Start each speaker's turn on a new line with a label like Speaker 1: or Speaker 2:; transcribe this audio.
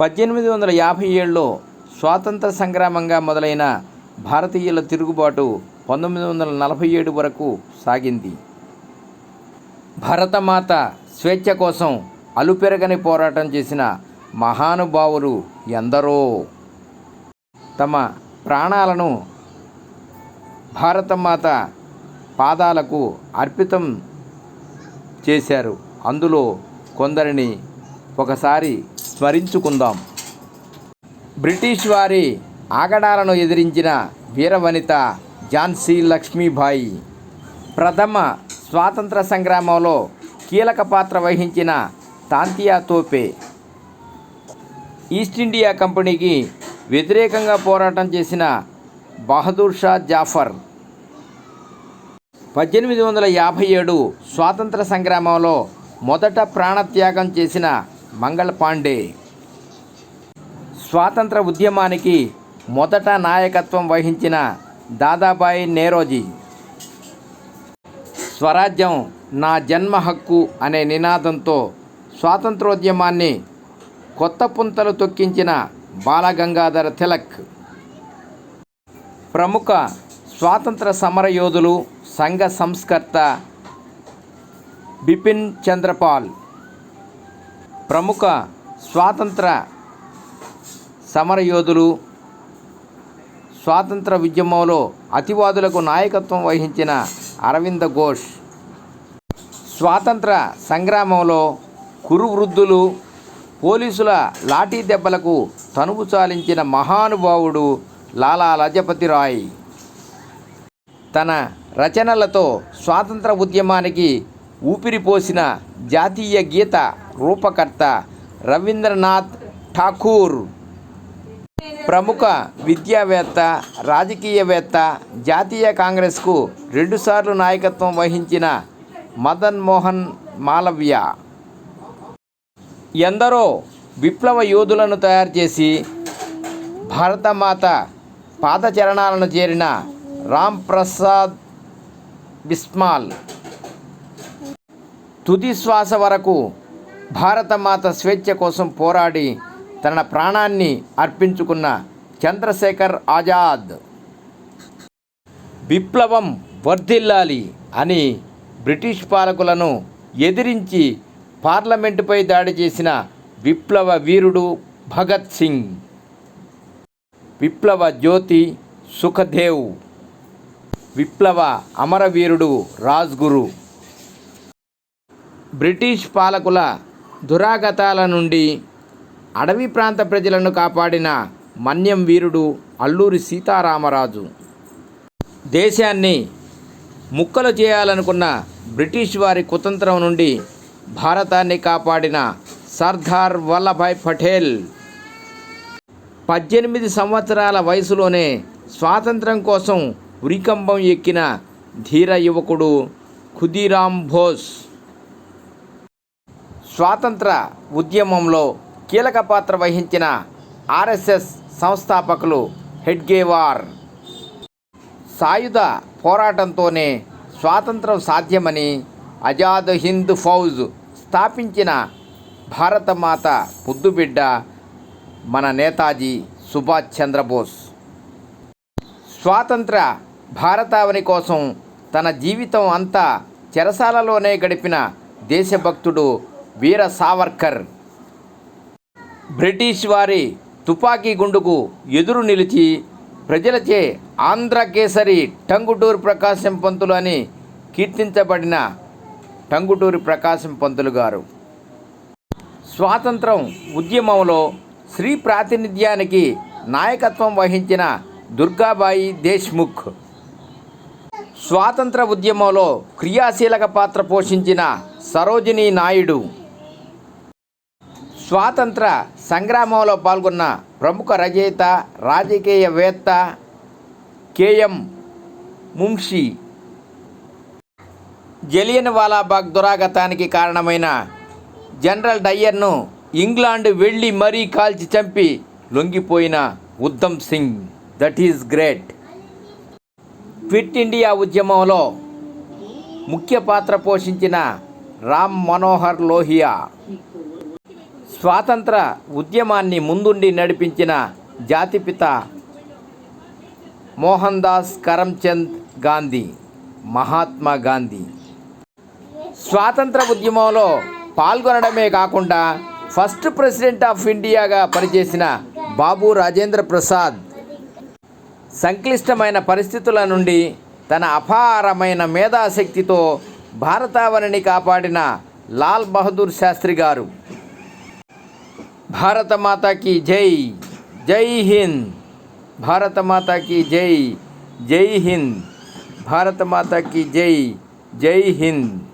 Speaker 1: పద్దెనిమిది వందల యాభై ఏడులో స్వాతంత్ర సంగ్రామంగా మొదలైన భారతీయుల తిరుగుబాటు పంతొమ్మిది వందల నలభై ఏడు వరకు సాగింది. భరతమాత స్వేచ్ఛ కోసం అలుపెరగని పోరాటం చేసిన మహానుభావులు ఎందరో. తమ ప్రాణాలను భారతమాత పాదాలకు అర్పితం చేశారు. అందులో కొందరిని ఒకసారి స్మరించుకుందాం. బ్రిటిష్ వారి ఆగడాలను ఎదిరించిన వీరవనిత ఝాన్సీ లక్ష్మీబాయి ప్రథమ స్వాతంత్ర సంగ్రామంలో కీలక పాత్ర వహించిన తాంతియా తోపే ఈస్ట్ ఇండియా కంపెనీకి వ్యతిరేకంగా పోరాటం చేసిన బహదూర్ షా జాఫర్. పద్దెనిమిది వందల యాభై ఏడు స్వాతంత్ర సంగ్రామంలో మొదట ప్రాణత్యాగం చేసిన మంగళ పాండే. స్వాతంత్ర ఉద్యమానికి మొదట నాయకత్వం వహించిన దాదాబాయి నేరోజీ. స్వరాజ్యం నా జన్మ హక్కు అనే నినాదంతో స్వాతంత్రోద్యమాన్ని కొత్త పుంతలు తొక్కించిన బాలగంగాధర తిలక్. ప్రముఖ స్వాతంత్ర సమరయోధులు సంఘ సంస్కర్త బిపిన్ చంద్రపాల్. ప్రముఖ స్వాతంత్ర సమరయోధులు స్వాతంత్ర ఉద్యమంలో అతివాదులకు నాయకత్వం వహించిన అరవింద ఘోష్. స్వాతంత్ర సంగ్రామంలో కురు వృద్ధులు పోలీసుల లాఠీ దెబ్బలకు తనువు చాలించిన మహానుభావుడు లాలా లజపతి రాయ్. తన రచనలతో స్వాతంత్ర ఉద్యమానికి ఊపిరిపోసిన జాతీయ గీత రూపకర్త రవీంద్రనాథ్ ఠాకూర్. ప్రముఖ విద్యావేత్త రాజకీయవేత్త జాతీయ కాంగ్రెస్కు రెండుసార్లు నాయకత్వం వహించిన మదన్ మోహన్ మాలవ్య. ఎందరో విప్లవ యోధులను తయారు చేసి భారతమాత పాదచరణాలను చేరిన రామ్ ప్రసాద్ బిస్మాల్. తుది శ్వాస వరకు భారతమాత స్వేచ్ఛ కోసం పోరాడి తన ప్రాణాన్ని అర్పించుకున్న చంద్రశేఖర్ ఆజాద్. విప్లవం వర్ధిల్లాలి అని బ్రిటిష్ పాలకులను ఎదిరించి పార్లమెంటుపై దాడి చేసిన విప్లవ వీరుడు భగత్ సింగ్. విప్లవ జ్యోతి సుఖదేవ్. విప్లవ అమరవీరుడు రాజ్గురు. బ్రిటిష్ పాలకుల దురాగతాల నుండి అడవి ప్రాంత ప్రజలను కాపాడిన మన్యం వీరుడు అల్లూరి సీతారామరాజు. దేశాన్ని ముక్కలు చేయాలనుకున్న బ్రిటిష్ వారి కుతంత్రం నుండి భారతాన్ని కాపాడిన సర్దార్ వల్లభాయ్ పటేల్. పద్దెనిమిది సంవత్సరాల వయసులోనే స్వాతంత్రం కోసం ఉరికంబం ఎక్కిన ధీర యువకుడు ఖుదీరాం బోస్. స్వాతంత్ర ఉద్యమంలో కీలక పాత్ర వహించిన ఆర్ఎస్ఎస్ సంస్థాపకులు హెడ్గేవార్. సాయుధ పోరాటంతోనే స్వాతంత్రం సాధ్యమని అజాద్ హింద్ ఫౌజ్ స్థాపించిన భారతమాత ముద్దుబిడ్డ మన నేతాజీ సుభాష్ చంద్రబోస్. స్వాతంత్ర భారతావని కోసం తన జీవితం అంతా చెరసాలలోనే గడిపిన దేశభక్తుడు వీర సావర్కర్. బ్రిటిష్ వారి తుపాకీ గుండుకు ఎదురు నిలిచి ప్రజలచే ఆంధ్ర కేసరి ప్రకాశం పంతులు అని కీర్తించబడిన టంగుటూరి ప్రకాశం పంతులు గారు. స్వాతంత్రం ఉద్యమంలో స్త్రీ ప్రాతినిధ్యానికి నాయకత్వం వహించిన దుర్గాబాయి దేశ్ముఖ్. స్వాతంత్ర ఉద్యమంలో క్రియాశీలక పాత్ర పోషించిన సరోజినీ నాయుడు. స్వాతంత్ర సంగ్రామంలో పాల్గొన్న ప్రముఖ రచయిత రాజకీయవేత్త కేఎం ముంషి జలియన్ వాలాబాగ్ దురాగతానికి కారణమైన జనరల్ డయ్యర్ను ఇంగ్లాండ్ వెళ్ళి మరీ కాల్చి చంపి లొంగిపోయిన Udham Singh. That is great. Quit India ఉద్యమంలో ముఖ్య పాత్ర పోషించిన రామ్ మనోహర్ లోహియా. స్వాతంత్ర ఉద్యమాన్ని ముందుండి నడిపించిన జాతిపిత మోహన్ దాస్ కరమ్చంద్ గాంధీ మహాత్మా గాంధీ. స్వాతంత్ర ఉద్యమంలో పాల్గొనడమే కాకుండా ఫస్ట్ ప్రెసిడెంట్ ఆఫ్ ఇండియాగా పనిచేసిన బాబు రాజేంద్ర ప్రసాద్ సంక్లిష్టమైన పరిస్థితుల నుండి తన అపారమైన మేధాశక్తితో భారతావనిని కాపాడిన లాల్ బహదూర్ శాస్త్రి గారు. भारत माता की जय। जय हिंद। भारत माता की जय। जय हिंद। भारत माता की जय। जय हिंद।